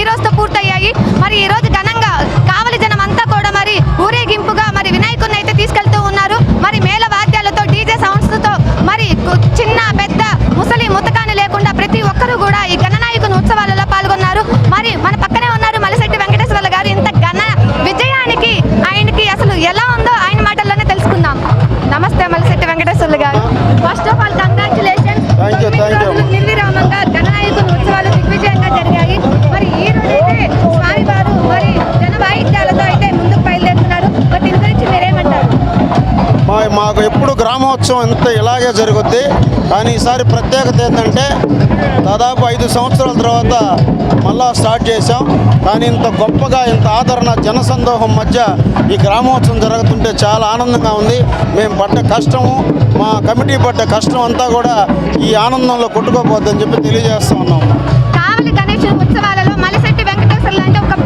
ఈ రోజుతో పూర్తయ్యాయి. మరి ఈ రోజు మాకు ఎప్పుడు గ్రామోత్సవం ఇంత ఇలాగే జరుగుద్ది కానీ ఈసారి ప్రత్యేకత ఏంటంటే దాదాపు ఐదు సంవత్సరాల తర్వాత మళ్ళా స్టార్ట్ చేశాం. కానీ ఇంత గొప్పగా ఇంత ఆదరణ జనసందోహం మధ్య ఈ గ్రామోత్సవం జరుగుతుంటే చాలా ఆనందంగా ఉంది. మేము పడ్డ కష్టము మా కమిటీ పడ్డ కష్టం అంతా కూడా ఈ ఆనందంలో కొట్టుకోపోద్దని చెప్పి తెలియజేస్తా ఉన్నాం. కావలి గణేష్ ఉత్సవాలలో ఒక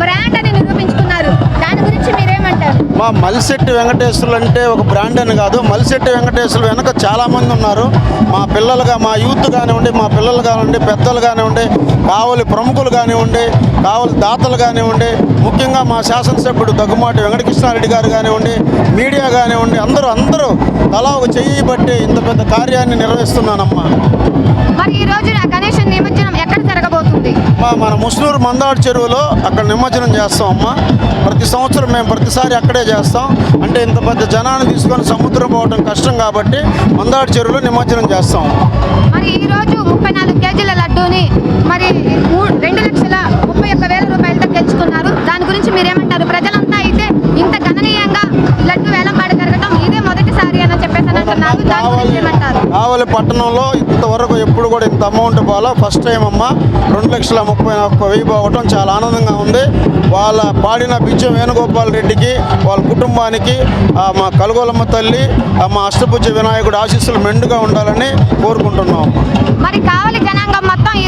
మా మలిశెట్టి వెంకటేశ్వర్లు అంటే ఒక బ్రాండ్ అని కాదు. మలిశెట్టి వెంకటేశ్వరులు వెనక చాలామంది ఉన్నారు. మా పిల్లలుగా మా యూత్ కానివ్వండి మా పిల్లలు కానివ్వండి పెద్దలు కానివ్వండి కావలి ప్రముఖులు కానివ్వండి కావలి దాతలు కానివ్వండి ముఖ్యంగా మా శాసనసభ్యుడు దగ్గుమాటి వెంకటకృష్ణారెడ్డి గారు కానివ్వండి మీడియా కానివ్వండి అందరూ అందరూ తలా ఒక చెయ్యి బట్టి ఇంత పెద్ద కార్యాన్ని నిర్వహిస్తున్నానమ్మా. మరి ఈ గణేష్ నిమజ్జనం ఎక్కడ జరగబోతుంది మా మన ముస్నూరు మందాడు చెరువులో అక్కడ నిమజ్జనం చేస్తాం అమ్మా. ప్రతి సంవత్సరం మేము ప్రతిసారి అక్కడే చేస్తాం. అంటే ఇంత పెద్ద జనాన్ని తీసుకొని సముద్రం పోవడం కష్టం కాబట్టి మందాడు చెరువులో నిమజ్జనం చేస్తాం. మరి ఈ రోజు ముప్పై నాలుగు కేజీల లడ్డూని మరి రెండు లక్షల ముప్పై ఒక్క వేల రూపాయలతో గెలుచుకున్నారు దాని గురించి మీరేమంటారు? ప్రజలంతా అయితే ఇంత గణనీయంగా లడ్డు వేలం పాట జరగడం ఇదే మొదటిసారి అని చెప్పేసి అంటున్నారు. ఆవలి పట్టణంలో ఇంతవరకు ఎప్పుడు కూడా ఇంత అమౌంట్ పోవాలా ఫస్ట్ టైం అమ్మ. రెండు లక్షల ముప్పై ఒక్క వెయ్యి పోవటం చాలా ఆనందంగా ఉంది. వాళ్ళ పాడిన బిజ్యం వేణుగోపాల్ రెడ్డికి వాళ్ళ కుటుంబానికి మా కలుగోలమ్మ తల్లి మా అష్టభుజ వినాయకుడు ఆశీస్సులు మెండుగా ఉండాలని కోరుకుంటున్నాం. మరి కావాలి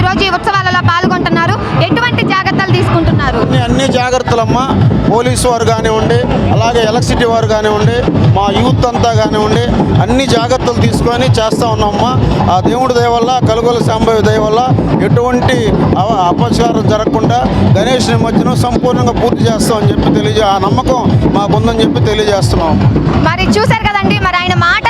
మొత్తం ఈ ఉత్సవాలలో పాల్గొంటున్నారు. ఎటువంటి జాగ్రత్తలు తీసుకుంటున్నారు? అన్ని జాగ్రత్తలమ్మా. పోలీసు వారు కానివ్వండి అలాగే ఎలక్ట్రిసిటీ వారు కానివ్వండి మా యూత్ అంతా కానివ్వండి అన్ని జాగ్రత్తలు తీసుకొని చేస్తూ ఉన్నామమ్మా. ఆ దేవుడి దయ వల్ల కలుగొల శాంభవి దయ వల్ల ఎటువంటి అపచారం జరగకుండా గణేష్ నిమజ్జనం సంపూర్ణంగా పూర్తి చేస్తామని చెప్పి తెలియజే ఆ నమ్మకం మాకుందని చెప్పి తెలియజేస్తున్నాం మరి చూశారు కదండి మరి ఆయన మాటల్లోనే